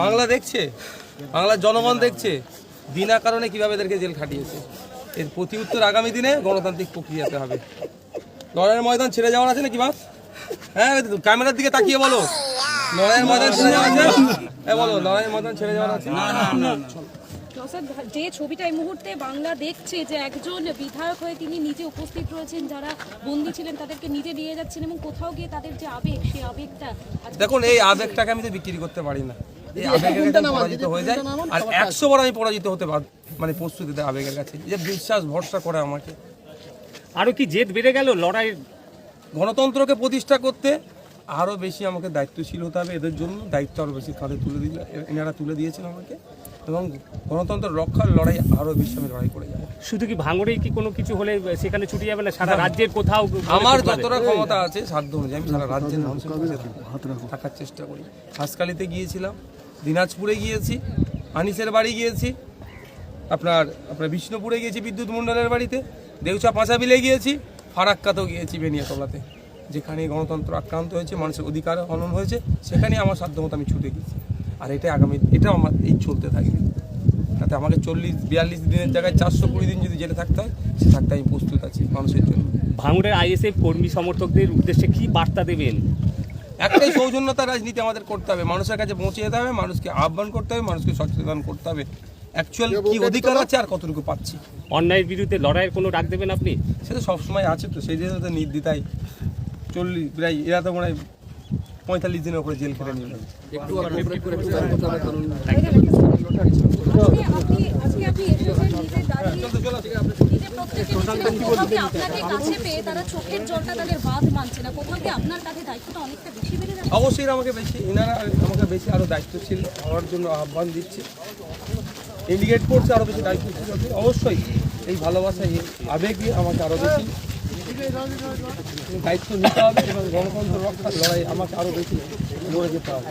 বাংলা দেখছে বাংলার জনগণ দেখছে বিনা কারণে কীভাবে এদেরকে জেল খাটিয়েছে এর প্রতি উত্তর আগামী দিনে গণতান্ত্রিক প্রক্রিয়াতে হবে লড়াইয়ের ময়দান ছেড়ে যাওয়ার আছে নাকি বাস হ্যাঁ ক্যামেরার দিকে তাকিয়ে বলো লড়াইয়ের ময়দান ছেড়ে যাওয়া আছে হ্যাঁ বলো লড়াইয়ের ময়দান ছেড়ে যাওয়ার আছে যে ছবিটা এই মুহূর্তে বাংলা দেখছে যে একজন বিধায়ক হয়ে তিনি নিজে উপস্থিত রয়েছেন যারা বন্দী ছিলেন তাদেরকে নিজে নিয়ে যাচ্ছেন এবং কোথাও গিয়ে তাদের যে আবেগ সেই আবেগটা দেখুন এই আবেগটাকে আমি তো বিক্রি করতে পারি না এই আবেগের কাছে পরাজিত হয়ে যায় আর একশো বার আমি পরাজিত হতে পার মানে প্রস্তুতিতে আবেগের কাছে। যে বিশ্বাস ভরসা করে আমাকে। আরও কি জেদ বেড়ে গেল লড়াইয়ের গণতন্ত্রকে প্রতিষ্ঠা করতে আরও বেশি আমাকে দায়িত্বশীল হতে হবে। এদের জন্য দায়িত্ব আরও বেশি কাঁধে তুলে দিল এনারা তুলে দিয়েছেন আমাকে। এবং গণতন্ত্র রক্ষার লড়াই আরও বেশি লড়াই করে যাব। শুধু কি ভাঙড়েই কি কোনো কিছু হলে সেখানে ছুটে যাবে না? সারা রাজ্যের কোথাও আমার যতটা ক্ষমতা আছে সাধ্য অনুযায়ী আমি সারা রাজ্যের। থাকার চেষ্টা করি। হাসকালিতে গিয়েছিলাম দিনাজপুরে গিয়েছি আনিসের বাড়ি গিয়েছি আপনার আপনার বিষ্ণুপুরে গিয়েছি বিদ্যুৎ মণ্ডলের বাড়িতে দেউচা পাঁচাবিলে গিয়েছি ফারাক্কাতেও গিয়েছি বেনিয়াতলাতে যেখানে গণতন্ত্র আক্রান্ত হয়েছে মানুষের অধিকার হনন হয়েছে সেখানে আমার সাধ্যমতো আমি ছুটে গেছি আর এটা আগামী এটা আমার এই চলতে থাকবে। তাতে আমাকে চল্লিশ বিয়াল্লিশ দিনের জায়গায় চারশো কুড়ি দিন যদি জেলে থাকতে হয় সে থাকতে আমি প্রস্তুত আছি মানুষের জন্য। ভাঙড়ের আইএসএফ কর্মী সমর্থকদের উদ্দেশ্যে কি বার্তা দেবেন? একটাই সৌজন্যতা রাজনীতি আমাদের করতে হবে। মানুষের কাছে পৌঁছে যেতে হবে মানুষকে আহ্বান করতে হবে মানুষকে সচেতন করতে হবে। অ্যাকচুয়াল কি অধিকার আছে আর কতটুকু পাচ্ছি? অন্যায়ের বিরুদ্ধে লড়াইয়ের কোনো ডাক দেবেন আপনি? সেটা সবসময় আছে তো সেই জন্য তো নির্দ্বিধায় চল্লিশ প্রায় এরা তো মনে হয় পঁয়তাল্লিশ দিনের উপরে জেল খেটে নিল অবশ্যই আমাকে বেশি এনারা আমাকে বেশি আরও দায়িত্বশীল হওয়ার জন্য আহ্বান দিচ্ছে। ইন্ডিকেট করছে আরও বেশি দায়িত্বশীল অবশ্যই এই ভালোবাসা এই আবেগে আমাকে আরও বেশি দায়িত্ব নিতে হবে এবং গণতন্ত্র রক্ষার লড়াই আমাকে আরও বেশি লড়ে যেতে হবে।